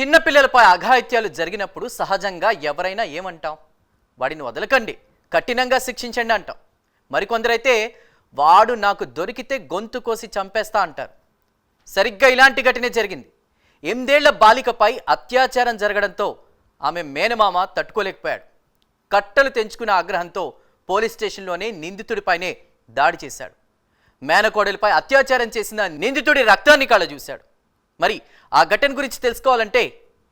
చిన్నపిల్లలపై అఘాయిత్యాలు జరిగినప్పుడు సహజంగా ఎవరైనా ఏమంటాం? వాడిని వదలకండి. కఠినంగా శిక్షించండి అంటాం. మరికొందరైతే వాడు నాకు దొరికితే గొంతు కోసి చంపేస్తా అంటారు. సరిగ్గా ఇలాంటి ఘటనే జరిగింది. ఎనిమిదేళ్ళ బాలికపై అత్యాచారం జరగడంతో ఆమె మేనమామ తట్టుకోలేకపోయాడు. కట్టలు తెంచుకున్న ఆగ్రహంతో పోలీస్ స్టేషన్లోనే నిందితుడిపైనే దాడి చేశాడు. మేనకోడలిపై అత్యాచారం చేసిన నిందితుడి రక్తాన్ని కళ్ళ చూశాడు మరి ఆ ఘటన గురించి తెలుసుకోవాలంటే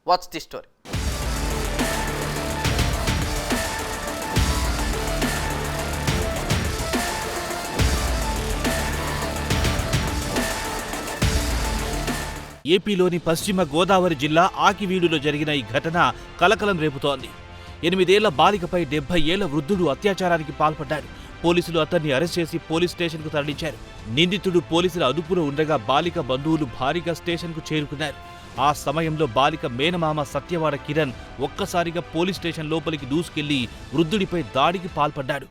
వాచ్ ది స్టోరీ ఏపీలోని పశ్చిమ గోదావరి జిల్లా ఆకివీడులో జరిగిన ఈ ఘటన కలకలం రేపుతోంది. ఎనిమిదేళ్ళ బాలికపై డెబ్బై ఏళ్ళ వృద్ధుడు అత్యాచారానికి పాల్పడ్డాడు. పోలీసులు అతన్ని అరెస్ట్ చేసి పోలీస్ స్టేషన్కు తరలించారు. నిందితుడు పోలీసుల అదుపులో ఉండగా బాలిక బంధువులు భారీగా స్టేషన్కు చేరుకున్నారు. ఆ సమయంలో బాలిక మేనమామ సత్యవాడ కిరణ్ ఒక్కసారిగా పోలీస్ స్టేషన్ లోపలికి దూసుకెళ్ళి వృద్ధుడిపై దాడికి పాల్పడ్డాడు.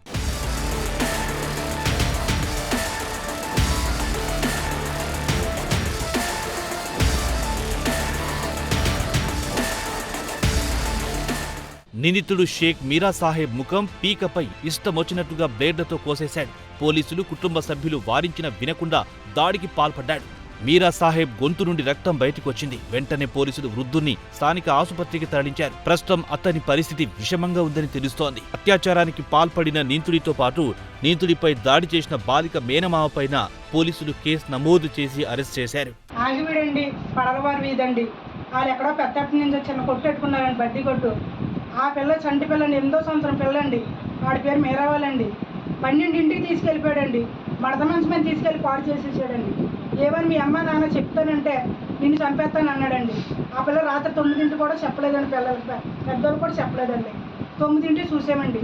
నిందితుడు షేక్ మీరా సాహెబ్ ముఖం పీకపై ఇష్టమొచ్చినట్టుగా బ్లేడ్లతో కోసేశాడు. పోలీసులు కుటుంబ సభ్యులు వారించిన వినకుండా దాడికి పాల్పడ్డాడు. మీరా సాహెబ్ గొంతు నుండి రక్తం బయటకొచ్చింది. వెంటనే పోలీసులు వృద్ధుణ్ణి స్థానిక ఆసుపత్రికి తరలించారు. ప్రస్తుతం అతని పరిస్థితి విషమంగా ఉందని తెలుస్తోంది. అత్యాచారానికి పాల్పడిన నిందితుడితో పాటు నిందితుడిపై దాడి చేసిన బాలిక మేనమామ పైన పోలీసులు కేసు నమోదు చేసి అరెస్ట్ చేశారు. ఆగివిడండి వీధండి వాళ్ళు ఎక్కడో పెద్ద నుంచి చిన్న కొట్టు పెట్టుకున్నారండి బడ్డీ కొట్టు. ఆ పిల్ల చంటి పిల్లండి ఎనిమిదో సంవత్సరం పిల్లండి. వాడి పేరు మీరావాలండి పన్నెండింటికి తీసుకెళ్ళిపోయాడండి. మడత మంచి మీద తీసుకెళ్ళి పాడు చేసేసాడండి. ఏమని మీ అమ్మ నాన్న చెప్తానంటే నిన్ను చంపేస్తాను అన్నాడండి. ఆ పిల్ల రాత్రి తొమ్మిదింటి కూడా చెప్పలేదండి పిల్లలకి. పెద్దవాళ్ళు పెద్దోళ్ళు కూడా చెప్పలేదండి. తొమ్మిదింటి చూసామండి.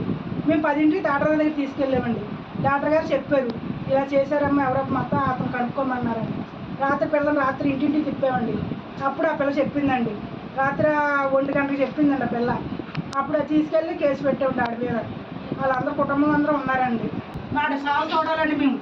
మేము పదింటికి డాక్టర్ గారి దగ్గర తీసుకెళ్ళామండి. డాక్టర్ గారు చెప్పారు ఇలా చేశారమ్మా ఎవరో మొత్తం అతను కనుక్కోమన్నారండి. రాత్రి పిల్లలు రాత్రి ఇంటింటికి తిప్పామండి. అప్పుడు ఆ పిల్ల చెప్పిందండి. రాత్రి ఒంటి గంటకి చెప్పిందండి ఆ పిల్ల. అప్పుడు తీసుకెళ్ళి కేసు పెట్టాం ఆడి మీద. వాళ్ళందరూ కుటుంబం అందరూ ఉన్నారండి. వాడు సాగు చూడాలండి మేము.